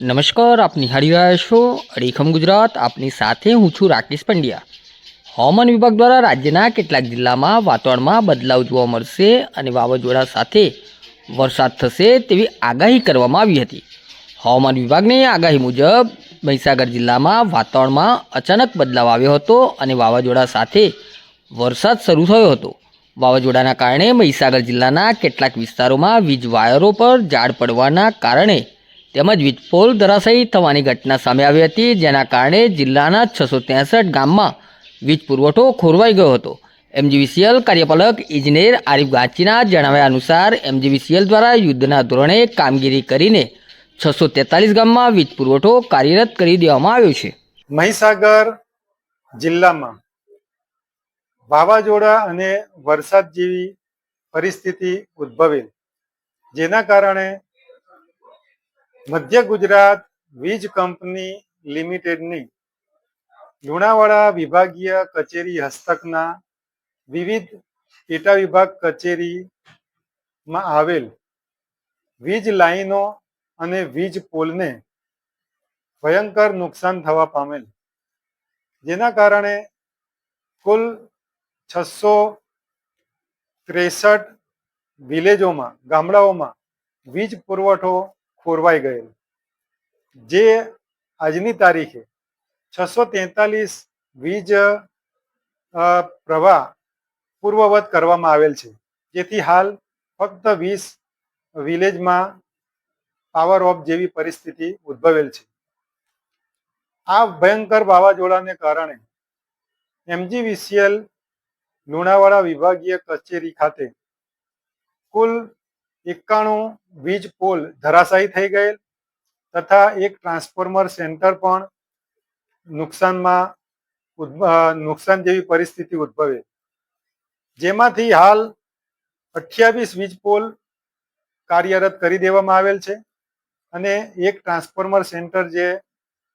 નમસ્કાર, આપ નિહાળી રહ્યા છો અડીખમ ગુજરાત, આપની સાથે હું છું રાકેશ પંડ્યા. હવામાન વિભાગ દ્વારા રાજ્યના કેટલાક જિલ્લામાં વાતાવરણમાં બદલાવ જોવા મળશે અને વાવાઝોડા સાથે વરસાદ થશે તેવી આગાહી કરવામાં આવી હતી. હવામાન વિભાગની આગાહી મુજબ, મહીસાગર જિલ્લામાં વાતાવરણમાં અચાનક બદલાવ આવ્યો હતો અને વાવાઝોડા સાથે વરસાદ શરૂ થયો હતો. વાવાઝોડાના કારણે મહીસાગર જિલ્લાના કેટલાક વિસ્તારોમાં વીજ વાયરો પર ઝાડ પડવાના કારણે તેમજ વીજપોલ ધરાશાયી થવાની ઘટના સામે આવી હતી, જેના કારણે જિલ્લાના છસો ત્રેસઠ ગામમાં વીજ પુરવઠો ખોરવાઈ ગયો હતો. એમજીવીસીએલ કાર્યપાલક ઇજનેર આરિફ ગાચીના જણાવ્યા અનુસાર, એમજીવીસીએલ દ્વારા યુદ્ધના ધોરણે કામગીરી કરીને છસો તેતાલીસ ગામમાં વીજ પુરવઠો કાર્યરત કરી દેવામાં આવ્યો છે. મહીસાગર જિલ્લામાં વાવાઝોડા અને વરસાદ જેવી પરિસ્થિતિ ઉદ્ભવેલ, જેના કારણે મધ્ય ગુજરાત વીજ કંપની લિમિટેડની લુણાવાડા વિભાગીય કચેરી હસ્તકના વિવિધ પેટા વિભાગ કચેરીમાં આવેલ વીજ લાઈનો અને વીજ પોલને ભયંકર નુકસાન થવા પામેલ. જેના કારણે કુલ છસો ત્રેસઠ વિલેજોમાં, ગામડાઓમાં વીજ પુરવઠો ખોરવાઈ ગયેલ. જે આજની તારીખે છસો તેતાલીસ વીજ પ્રવાહ પૂર્વવત કરવામાં આવેલ છે. જેથી હાલ ફક્ત વીસ વિલેજમાં પાવર ઓફ જેવી પરિસ્થિતિ ઉદ્ભવેલ છે. આ ભયંકર વાવાઝોડાને કારણે એમજીવીસીએલ લુણાવાડા વિભાગીય કચેરી ખાતે કુલ એકાણું વીજ પોલ ધરાશાયી થઈ ગયેલ તથા એક ટ્રાન્સફોર્મર સેન્ટર પણ નુકસાનમાં નુકસાન જેવી પરિસ્થિતિ ઉદ્ભવે. જેમાંથી હાલ અઠ્યાવીસ વીજ પોલ કાર્યરત કરી દેવામાં આવેલ છે અને એક ટ્રાન્સફોર્મર સેન્ટર જે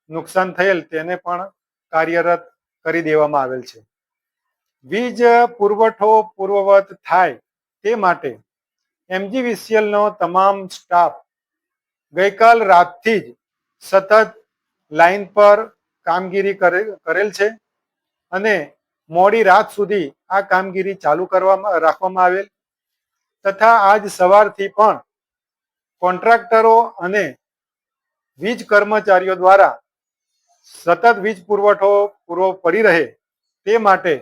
નુકસાન થયેલ તેને પણ કાર્યરત કરી દેવામાં આવેલ છે. વીજ પુરવઠો પૂર્વવત થાય તે માટે MGVCL નો તમામ સ્ટાફ ગઈકાલ રાતથી જ સતત લાઈન પર કામગીરી કરે- કરેલ છે અને મોડી રાત સુધી આ કામગીરી ચાલુ કરવામાં, રાખવામાં આવેલ તથા આજ સવારથી પણ કોન્ટ્રાક્ટરો અને વીજ કર્મચારીઓ દ્વારા સતત વીજ પુરવઠો પૂરો પડી રહે તે માટે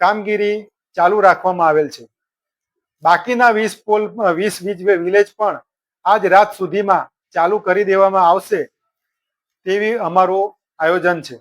કામગીરી ચાલુ રાખવામાં આવેલ છે. બાકીના વીસ પોલ, વીસ વીજ વિલેજ પણ આજ રાત સુધીમાં ચાલુ કરી દેવામાં આવશે તેવી અમારું આયોજન છે.